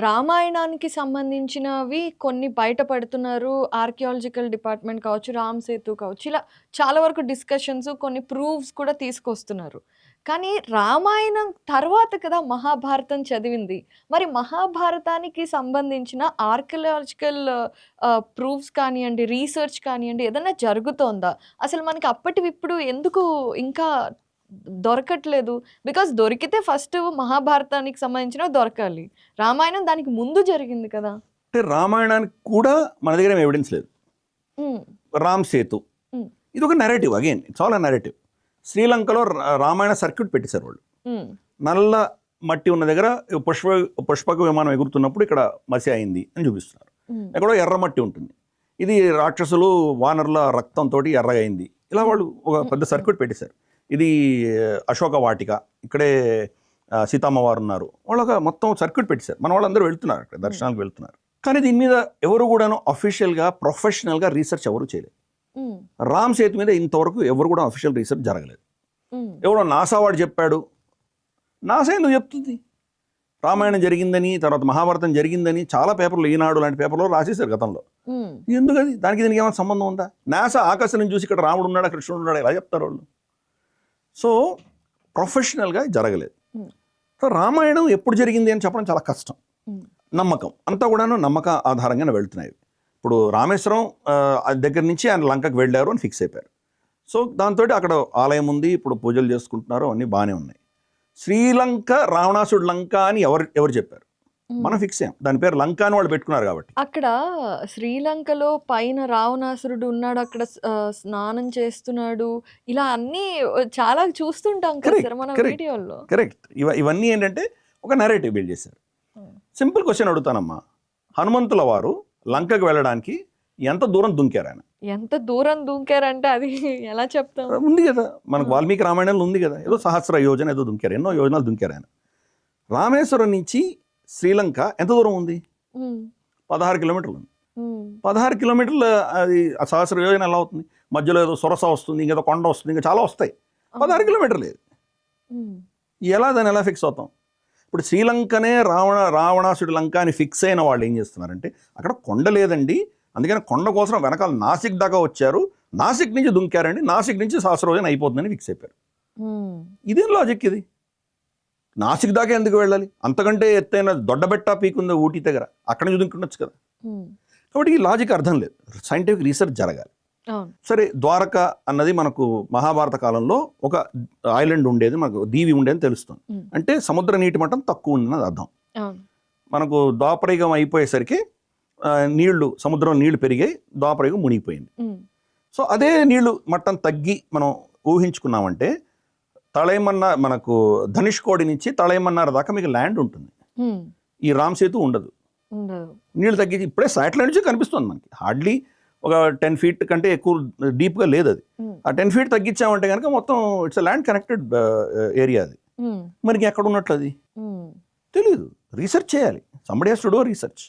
రామాయణానికి సంబంధించినవి కొన్ని బయటపడుతున్నారు. Archaeological department కావచ్చు, రామ్ సేతు కావచ్చు, ఇలా చాలా వరకు డిస్కషన్స్ కొన్ని ప్రూఫ్స్ కూడా తీసుకొస్తున్నారు. కానీ రామాయణం తర్వాత కదా మహాభారతం చదివింది. మరి మహాభారతానికి సంబంధించిన ఆర్కియాలజికల్ ప్రూఫ్స్ కానివ్వండి రీసెర్చ్ కానివ్వండి ఏదైనా జరుగుతోందా? అసలు మనకి అప్పటివి ఇప్పుడు ఎందుకు ఇంకా దొరకట్లేదు? బికాజ్ దొరికితే ఫస్ట్ మహాభారతానికి సంబంధించినవి దొరకాలి. రామాయణం దానికి ముందు జరిగింది కదా! అంటే రామాయణానికి కూడా మన దగ్గర ఏం ఎవిడెన్స్ లేదు. రామ్ సేతు. ఇది ఒక narrative again it's all a narrative. శ్రీలంకలో రామాయణ సర్క్యూట్ పెట్టేశారు వాళ్ళు. నల్ల మట్టి ఉన్న దగ్గర పుష్ప పుష్పక విమానం ఎగురుతున్నప్పుడు ఇక్కడ మసి అయింది అని చూపిస్తున్నారు. ఎక్కడో ఎర్ర మట్టి ఉంటుంది. ఇది రాక్షసులు వానరుల రక్తంతోటి ఎర్రగా అయింది. ఇలా వాళ్ళు ఒక పెద్ద సర్క్యూట్ పెట్టేశారు. ఇది అశోక వాటిక. ఇక్కడే ఆహ్, సీతమ్మ వారు ఉన్నారు. వాళ్ళు మొత్తం సర్క్యూట్ పెట్టేశారు. మన వాళ్ళందరూ వెళ్తున్నారు అక్కడ దర్శనానికి వెళ్తున్నారు. కానీ దీని మీద ఎవరు కూడాను అఫీషియల్‌గా, ప్రొఫెషనల్‌గా రీసెర్చ్ ఎవరు చేయలేదు. రామ్ సేతు మీద ఇంతవరకు ఎవరు కూడా అఫీషియల్ రీసెర్చ్ జరగలేదు. ఎవడో నాసా వాడు చెప్పాడు. నాసా ఎందుకు చెప్తుంది? రామాయణం జరిగిందని, తర్వాత మహాభారతం జరిగిందని చాలా పేపర్లు ఈనాడు లాంటి పేపర్‌లో రాసేశారు గతంలో. ఎందుకది? దానికి దీనికి ఏమైనా సంబంధం ఉందా? నాసా ఆకాశం చూసి ఇక్కడ రాముడు ఉన్నాడా, కృష్ణుడు ఉన్నాడా ఎలా చెప్తారు వాళ్ళు? సో ప్రొఫెషనల్‌గా జరగలేదు. సో రామాయణం ఎప్పుడు జరిగింది అని చెప్పడం చాలా కష్టం. నమ్మకం అంతా కూడాను నమ్మక ఆధారంగానే వెళ్తున్నాయి. ఇప్పుడు రామేశ్వరం దగ్గర నుంచి ఆయన లంకకు వెళ్ళారు అని ఫిక్స్ అయిపోయారు. సో దాంతోటి అక్కడ ఆలయం ఉంది. ఇప్పుడు పూజలు చేసుకుంటున్నారు. అన్నీ బాగానే ఉన్నాయి. శ్రీలంక రావణాసుడు లంక అని ఎవరు ఎవరు చెప్పారు? మనం ఫిక్స్ అయ్యాం. దాని పేరు లంక అని వాళ్ళు పెట్టుకున్నారు కాబట్టి. అక్కడ శ్రీలంకలో పైన రావణాసురుడు ఉన్నాడు. అక్కడ స్నానం చేస్తున్నాడు. ఇలా అన్నీ చాలా చూస్తుంటాం కదా కరెక్ట్. మనం. వీడియోల్లో. కరెక్ట్. ఇవ ఇవన్నీ ఏంటంటే ఒక నెరేటివ్ బిల్డ్ చేశారు. సింపుల్ క్వశ్చన్ అడుగుతానమ్మా. హనుమంతుల వారు లంకకు వెళ్ళడానికి ఎంత దూరం దుంకారు ఆయన? ఎంత దూరం దూకారంటే అది ఎలా చెప్తాం? ఉంది కదా. మనకు. వాల్మీకి రామాయణంలో ఉంది కదా. ఏదో సహస్ర యోజన ఏదో దుంకారు. ఎన్నో యోజనాలు దుంకారు ఆయన. రామేశ్వరం నుంచి శ్రీలంక ఎంత దూరం ఉంది? 16 కిలోమీటర్లు ఉంది. 16 కిలోమీటర్ల అది సహస్ర యోజన ఎలా అవుతుంది? మధ్యలో ఏదో సొరస వస్తుంది. ఇంకేదో కొండ వస్తుంది. ఇంకా చాలా వస్తాయి. 16 కిలోమీటర్లు. హ్మ్. ఎలా దాన్ని ఎలా ఫిక్స్ అవుతాం? ఇప్పుడు శ్రీలంకనే రావణ రావణాసుడి లంక అని ఫిక్స్ అయిన వాళ్ళు ఏం చేస్తున్నారంటే అక్కడ కొండ లేదండి. అందుకని కొండ కోసం వెనకాల నాసిక్ దాకా వచ్చారు. నాసిక్ నుంచి దుంకారండి. నాసిక్ నుంచి సహస్రయోజన అయిపోతుందని ఫిక్స్ అయిపోయారు. ఇదేం లాజిక్ ఇది? నాసిక్ దాకా ఎందుకు వెళ్ళాలి? అంతకంటే ఎత్తైన దొడ్డబెట్ట పీక్ ఉంది ఊటీ దగ్గర. అక్కడ నుంచి దుంకుండొచ్చు కదా. కాబట్టి ఈ లాజిక్ అర్థం లేదు. సైంటిఫిక్ రీసెర్చ్ జరగాలి. సరే ద్వారక అన్నది మనకు మహాభారత కాలంలో ఒక ఐలాండ్ ఉండేది. మనకు దీవి ఉండేది తెలుస్తుంది. అంటే సముద్ర నీటి మట్టం తక్కువ ఉందన్నది అర్థం. మనకు ద్వాపరయుగం అయిపోయేసరికి నీళ్ళు సముద్రం నీళ్ళు పెరిగాయి. ద్వాపరయుగం మునిగిపోయింది. సో అదే నీళ్ళు మట్టం తగ్గి మనం ఊహించుకున్నామంటే తళైమన్న మనకు ధనుష్కోడి నుంచి తళైమన్నార్ దాకా మీకు ల్యాండ్ ఉంటుంది. ఈ రామ్ సేతు ఉండదు. నీళ్ళు తగ్గించి ఇప్పుడే శాటిలైట్ నుంచి కనిపిస్తుంది మనకి. హార్డ్లీ ఒక 10 ఫీట్ కంటే ఎక్కువ డీప్‌గా లేదు అది. ఆ 10 ఫీట్ తగ్గించామంటే గనుక మొత్తం ఇట్స్ ల్యాండ్ కనెక్టెడ్ ఏరియా అది. మరి ఎక్కడ ఉన్నట్లు అది? తెలీదు. రీసెర్చ్ చేయాలి. Somebody has to do research.